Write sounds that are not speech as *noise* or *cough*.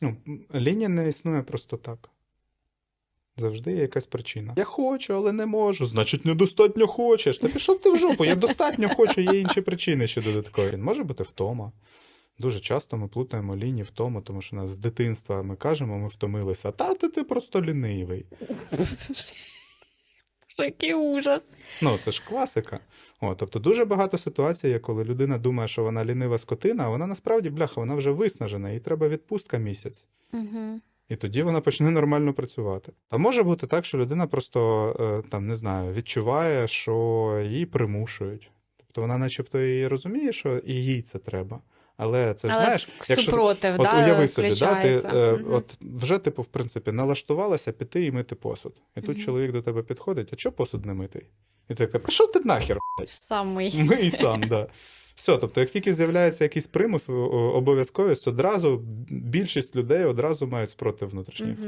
Ну, лінія не існує просто так. Завжди є якась причина. Я хочу, але не можу. Значить, недостатньо хочеш. Та пішов ти в жопу. Я достатньо хочу, є інші причини ще додаткові. Може бути втома. Дуже часто ми плутаємо лінії втому, тому що нас з дитинства ми кажемо, ми втомилися. Та ти, ти просто лінивий. *laughs* Який ужас. Ну, це ж класика. О, тобто дуже багато ситуацій, є, коли людина думає, що вона лінива скотина, а вона насправді бляха, вона вже виснажена, їй треба відпустка місяць. Угу. І тоді вона почне нормально працювати. А може бути так, що людина просто е, там не знаю, відчуває, що її примушують. Тобто вона, начебто, і розуміє, що і їй це треба. Але це ж Але знаєш, якщо супротив, от да, уяви собі, да, ти е, от вже типу, в принципі, налаштувалася піти і мити посуд. І тут Мгм. чоловік до тебе підходить, а чого посуд не митий? І ти так, пішов ти нахер. Самий. *laughs* Мий сам, да. Все, тобто, як тільки з'являється якийсь примус, обов'язковість, одразу більшість людей одразу мають спротив внутрішній. Мгм.